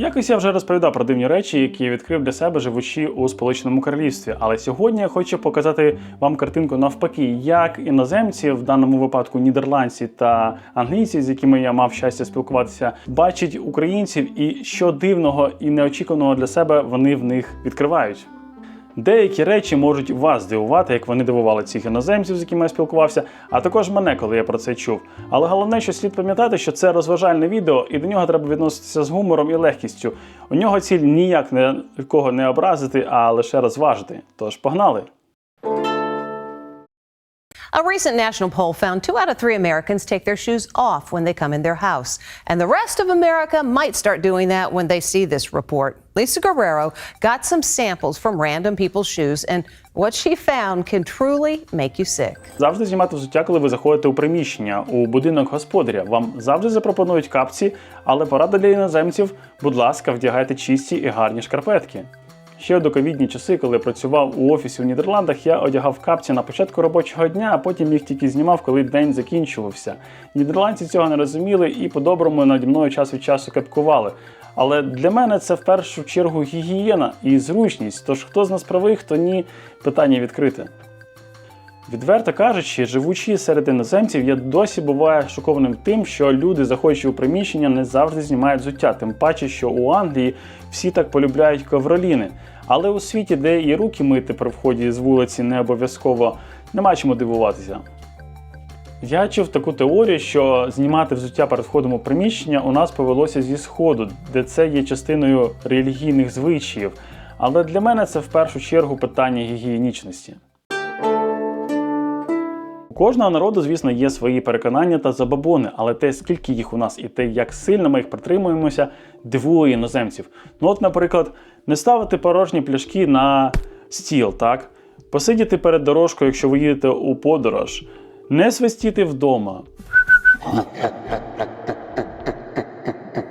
Якось я вже розповідав про дивні речі, які я відкрив для себе живучи у Сполученому Королівстві. Але сьогодні я хочу показати вам картинку навпаки, як іноземці, в даному випадку нідерландці та англійці, з якими я мав щастя спілкуватися, бачать українців і що дивного і неочікуваного для себе вони в них відкривають. Деякі речі можуть вас здивувати, як вони дивували цих іноземців, з якими я спілкувався, а також мене, коли я про це чув. Але головне, що слід пам'ятати, що це розважальне відео, і до нього треба відноситися з гумором і легкістю. У нього ціль ніяк не нікого не образити, а лише розважити. Тож погнали! A recent national poll found two out of three Americans take their shoes off when they come in their house. And the rest of America might start doing that when they see this report. Lisa Guerrero got some samples from random people's shoes, and what she found can truly make you sick. Завжди знімати взуття, коли ви заходите у приміщення, у будинок господаря. Вам завжди запропонують капці, але порада для іноземців, будь ласка, вдягайте чисті і гарні шкарпетки. Ще в доковідні часи, коли працював у офісі в Нідерландах, я одягав капці на початку робочого дня, а потім їх тільки знімав, коли день закінчувався. Нідерландці цього не розуміли і по-доброму наді мною час від часу кепкували. Але для мене це в першу чергу гігієна і зручність. Тож хто з нас правий, хто ні, питання відкрите. Відверто кажучи, живучи серед іноземців, я досі буваю шокованим тим, що люди, заходячи у приміщення, не завжди знімають взуття. Тим паче, що у Англії всі так полюбляють ковроліни. Але у світі, де і руки мити при вході з вулиці не обов'язково, нема чому дивуватися. Я чув таку теорію, що знімати взуття перед входом у приміщення у нас повелося зі сходу, де це є частиною релігійних звичаїв. Але для мене це в першу чергу питання гігієнічності. Кожного народу, звісно, є свої переконання та забобони, але те, скільки їх у нас і те, як сильно ми їх притримуємося, дивує іноземців. Ну, от, наприклад, не ставити порожні пляшки на стіл, так? Посидіти перед дорожкою, якщо ви їдете у подорож, не свистіти вдома.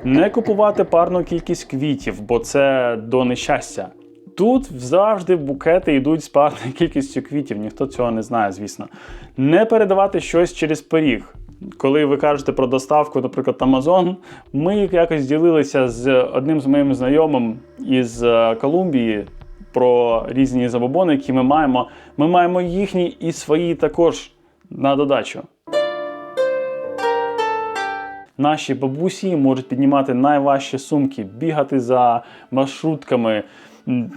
Не купувати парну кількість квітів, бо це до нещастя. Тут завжди букети йдуть з парною кількістю квітів, ніхто цього не знає, звісно. Не передавати щось через пиріг. Коли ви кажете про доставку, наприклад, Amazon, ми якось ділилися з одним з моїм знайомим із е, Колумбії про різні забобони, які ми маємо. Ми маємо їхні і свої також на додачу. Наші бабусі можуть піднімати найважчі сумки, бігати за маршрутками,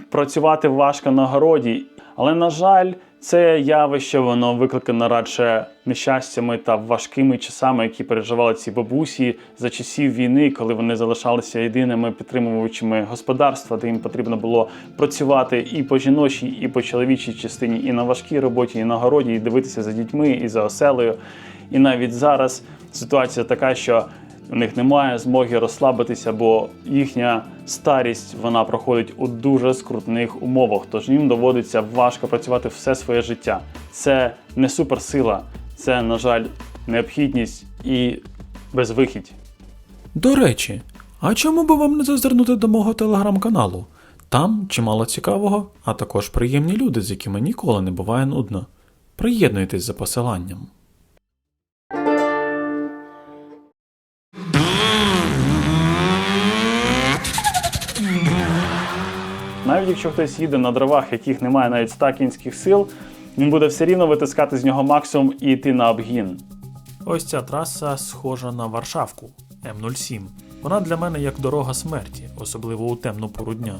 працювати важко на городі. Але, на жаль, це явище воно викликано радше нещастями та важкими часами, які переживали ці бабусі за часів війни, коли вони залишалися єдиними підтримувачами господарства, де їм потрібно було працювати і по жіночій, і по чоловічій частині, і на важкій роботі, і на городі, і дивитися за дітьми, і за оселею. І навіть зараз ситуація така, що у них немає змоги розслабитися, бо їхня старість вона проходить у дуже скрутних умовах. Тож їм доводиться важко працювати все своє життя. Це не суперсила, це, на жаль, необхідність і безвихідь. До речі, а чому би вам не зазирнути до мого телеграм-каналу? Там чимало цікавого, а також приємні люди, з якими ніколи не буває нудно. Приєднуйтесь за посиланням. Якщо хтось їде на дровах, яких немає навіть 100 кінських сил, він буде все рівно витискати з нього максимум і йти на обгін. Ось ця траса схожа на Варшавку М07. Вона для мене як дорога смерті, особливо у темну пору дня.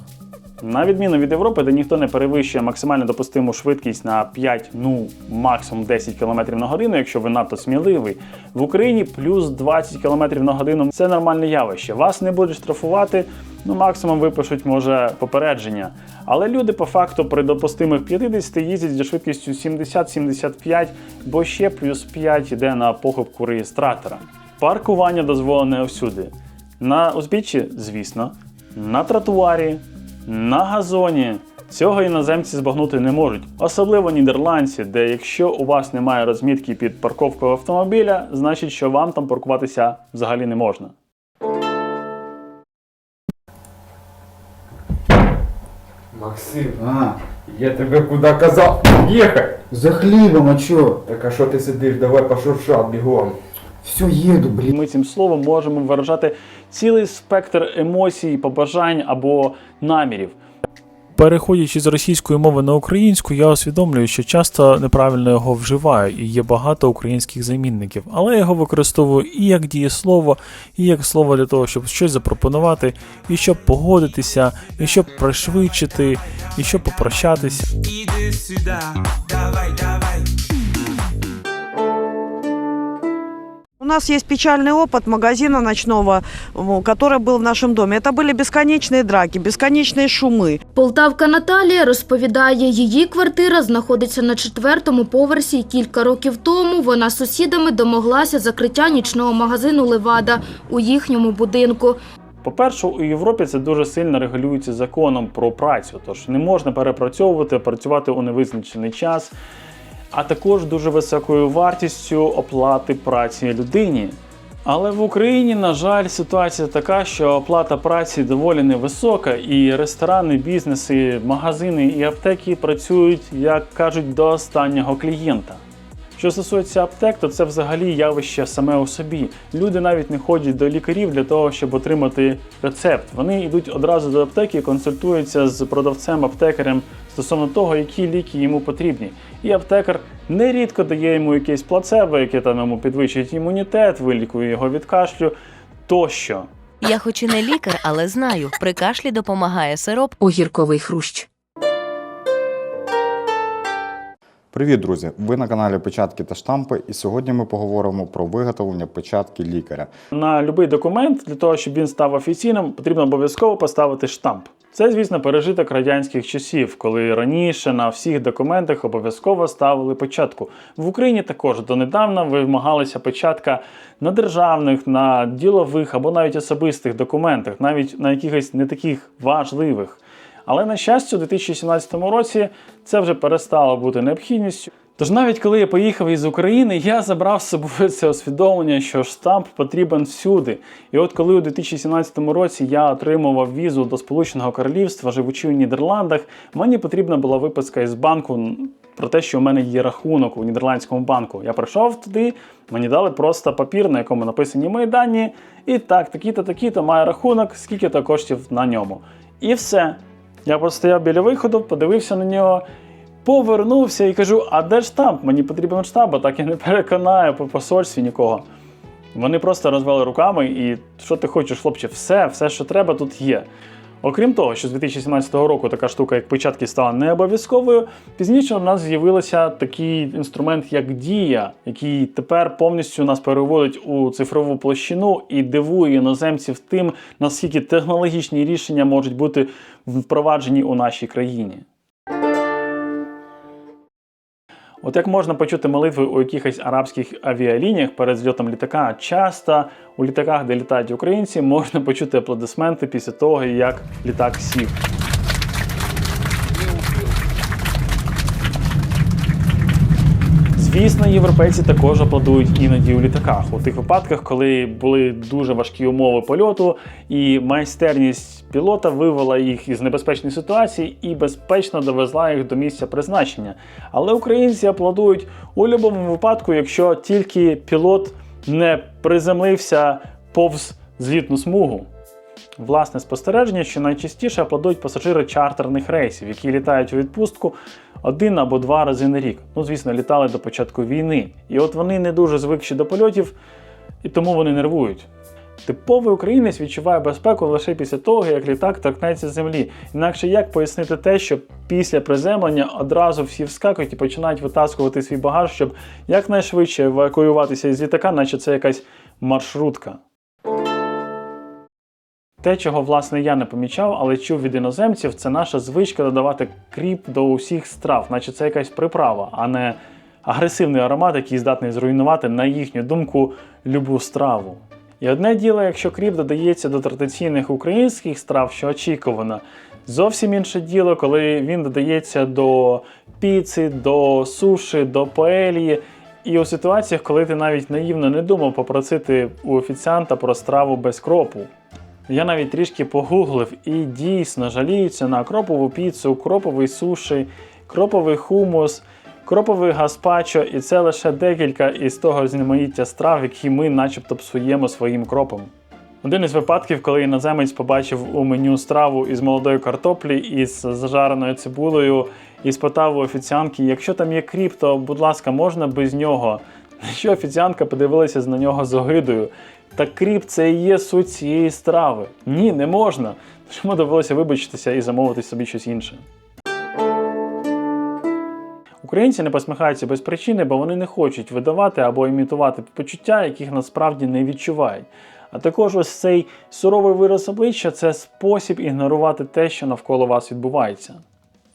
На відміну від Європи, де ніхто не перевищує максимально допустиму швидкість на 5, ну максимум 10 км на годину, якщо ви надто сміливий, в Україні плюс 20 км на годину це нормальне явище. Вас не будуть штрафувати, ну максимум випишуть, може, попередження. Але люди по факту при допустимих 50 їздять зі швидкістю 70-75, бо ще плюс 5 йде на похибку реєстратора. Паркування дозволене всюди. На узбіччі, звісно, на тротуарі, на газоні. Цього іноземці збагнути не можуть, особливо нідерландці, де якщо у вас немає розмітки під парковкою автомобіля, значить, що вам там паркуватися взагалі не можна. Максим, А, я тебе куди казав? ехать? за хлібом, а чо? Так а що ти сидиш? Давай пошуршав бігом. Все, їду, блін. ми цим словом можемо виражати цілий спектр емоцій, побажань або намірів. Переходячи з російської мови на українську, я усвідомлюю, що часто неправильно його вживаю, і є багато українських замінників, але я його використовую і як дієслово, і як слово для того, щоб щось запропонувати, і щоб погодитися, і щоб пришвидшити, і щоб попрощатися. Иди сюда, давай, У нас есть печальный опыт магазина ночного, в- который был в нашем доме. Это были бесконечные драки, бесконечные шумы. Полтавка Наталія розповідає, її квартира знаходиться на четвертому поверсі. і Кілька років тому вона з сусідами домоглася закриття нічного магазину Левада у їхньому будинку. По-перше, у Європі це дуже сильно регулюється законом про працю, тож не можна перепрацьовувати, працювати у невизначений час, а також дуже високою вартістю оплати праці людині. Але в Україні, на жаль, ситуація така, що оплата праці доволі невисока, і ресторани, бізнеси, магазини і аптеки працюють, як кажуть, до останнього клієнта. Що стосується аптек, то це взагалі явище саме у собі. Люди навіть не ходять до лікарів для того, щоб отримати рецепт. Вони йдуть одразу до аптеки консультуються з продавцем-аптекарем стосовно того, які ліки йому потрібні. І аптекар нерідко дає йому якесь плацебо, яке там йому підвищує імунітет, вилікує його від кашлю тощо. Я хоч і не лікар, але знаю, при кашлі допомагає сироп огірковий хрущ. Привіт, друзі! Ви на каналі Печатки та штампи, і сьогодні ми поговоримо про виготовлення печатки лікаря. На будь-який документ для того, щоб він став офіційним, потрібно обов'язково поставити штамп. Це, звісно, пережиток радянських часів, коли раніше на всіх документах обов'язково ставили печатку. В Україні також донедавна вимагалася печатка на державних, на ділових або навіть особистих документах, навіть на якихось не таких важливих. Але на щастя, у 2017 році це вже перестало бути необхідністю. Тож навіть коли я поїхав із України, я забрав з собою це усвідомлення, що штамп потрібен всюди. І от коли у 2017 році я отримував візу до Сполученого Королівства, живучи у Нідерландах, мені потрібна була виписка із банку про те, що у мене є рахунок у нідерландському банку. Я прийшов туди, мені дали просто папір, на якому написані мої дані, і так, такі-то, такі-то має рахунок, скільки-то коштів на ньому. І все. Я постояв біля виходу, подивився на нього, повернувся і кажу: а де ж штамп? Мені потрібен штамп, а так я не переконаю по посольстві нікого. Вони просто розвели руками, і що ти хочеш, хлопче, все, все, що треба, тут є. Окрім того, що з 2017 року така штука, як печатки, стала не обов'язковою, пізніше у нас з'явився такий інструмент, як Дія, який тепер повністю нас переводить у цифрову площину і дивує іноземців тим, наскільки технологічні рішення можуть бути впроваджені у нашій країні. От як можна почути молитви у якихось арабських авіалініях перед зльотом літака, часто у літаках, де літають українці, можна почути аплодисменти після того, як літак сів. Звісно, європейці також аплодують іноді у літаках. У тих випадках, коли були дуже важкі умови польоту, і майстерність пілота вивела їх із небезпечної ситуації і безпечно довезла їх до місця призначення. Але українці аплодують у будь-якому випадку, якщо тільки пілот не приземлився повз злітну смугу. Власне спостереження, що найчастіше аплодують пасажири чартерних рейсів, які літають у відпустку один або два рази на рік. Ну, звісно, літали до початку війни. І от вони не дуже звикші до польотів, і тому вони нервують. Типовий українець відчуває безпеку лише після того, як літак торкнеться землі. Інакше як пояснити те, що після приземлення одразу всі вскакують і починають витаскувати свій багаж, щоб якнайшвидше евакуюватися із літака, наче це якась маршрутка. Те, чого власне я не помічав, але чув від іноземців, це наша звичка додавати кріп до усіх страв, наче це якась приправа, а не агресивний аромат, який здатний зруйнувати, на їхню думку, любу страву. І одне діло, якщо кріп додається до традиційних українських страв, що очікувано. Зовсім інше діло, коли він додається до піци, до суші, до паелії. І у ситуаціях, коли ти навіть наївно не думав попросити у офіціанта про страву без кропу. Я навіть трішки погуглив і дійсно жаліються на кропову піцу, кроповий суші, кроповий хумус, кроповий гаспачо, і це лише декілька із того знаманіття страв, які ми начебто псуємо своїм кропом. Один із випадків, коли іноземець побачив у меню страву із молодої картоплі, із зажареною цибулею, і спитав у офіціанки, якщо там є кріп, то будь ласка, можна без нього. Що офіціантка подивилася на нього з огидою. Та кріп це і є суть цієї страви. Ні, не можна. Тому довелося вибачитися і замовити собі щось інше. Українці не посміхаються без причини, бо вони не хочуть видавати або імітувати почуття, яких насправді не відчувають. А також ось цей суровий вираз обличчя це спосіб ігнорувати те, що навколо вас відбувається.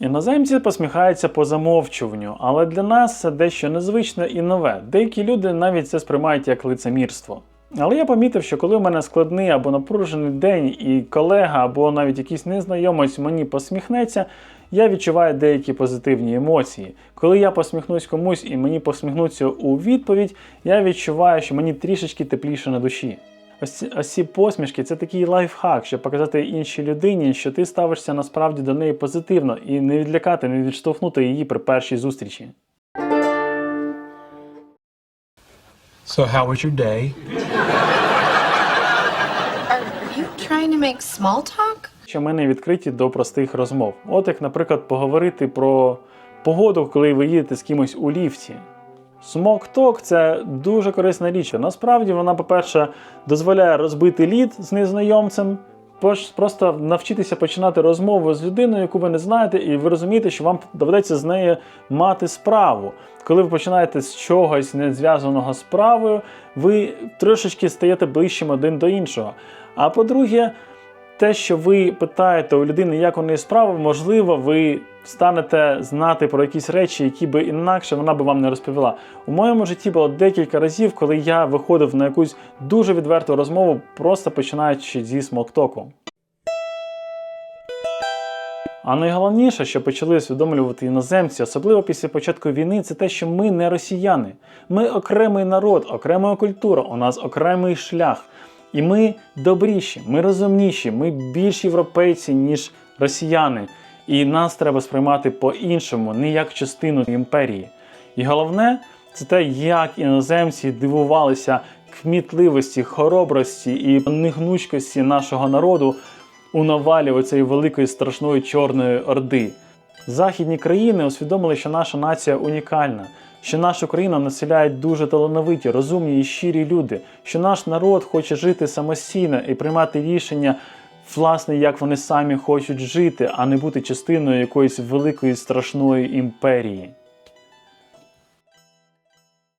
Іноземці посміхаються по замовчуванню, але для нас це дещо незвичне і нове. Деякі люди навіть це сприймають як лицемірство. Але я помітив, що коли у мене складний або напружений день, і колега або навіть якийсь незнайомець мені посміхнеться, я відчуваю деякі позитивні емоції. Коли я посміхнусь комусь і мені посміхнуться у відповідь, я відчуваю, що мені трішечки тепліше на душі. Ось ось ці посмішки це такий лайфхак, щоб показати іншій людині, що ти ставишся насправді до неї позитивно і не відлякати, не відштовхнути її при першій зустрічі. So, how was your day? Are you trying to make small talk? що ми не відкриті до простих розмов. От як, наприклад, поговорити про погоду, коли ви їдете з кимось у ліфті. Смок-ток це дуже корисна річ. Насправді вона, по-перше, дозволяє розбити лід з незнайомцем, просто навчитися починати розмову з людиною, яку ви не знаєте, і ви розумієте, що вам доведеться з нею мати справу. Коли ви починаєте з чогось не зв'язаного з справою, ви трошечки стаєте ближчим один до іншого. А по-друге, те, що ви питаєте у людини, як у неї справа, можливо, ви станете знати про якісь речі, які би інакше вона би вам не розповіла. У моєму житті було декілька разів, коли я виходив на якусь дуже відверту розмову, просто починаючи зі смоктоку. А найголовніше, що почали усвідомлювати іноземці, особливо після початку війни, це те, що ми не росіяни. Ми окремий народ, окрема культура, у нас окремий шлях. І ми добріші, ми розумніші, ми більш європейці, ніж росіяни. І нас треба сприймати по-іншому, не як частину імперії. І головне, це те, як іноземці дивувалися кмітливості, хоробрості і негнучкості нашого народу у навалі оцієї великої страшної чорної орди. Західні країни усвідомили, що наша нація унікальна, що нашу країну населяють дуже талановиті, розумні і щирі люди, що наш народ хоче жити самостійно і приймати рішення, власне, як вони самі хочуть жити, а не бути частиною якоїсь великої страшної імперії.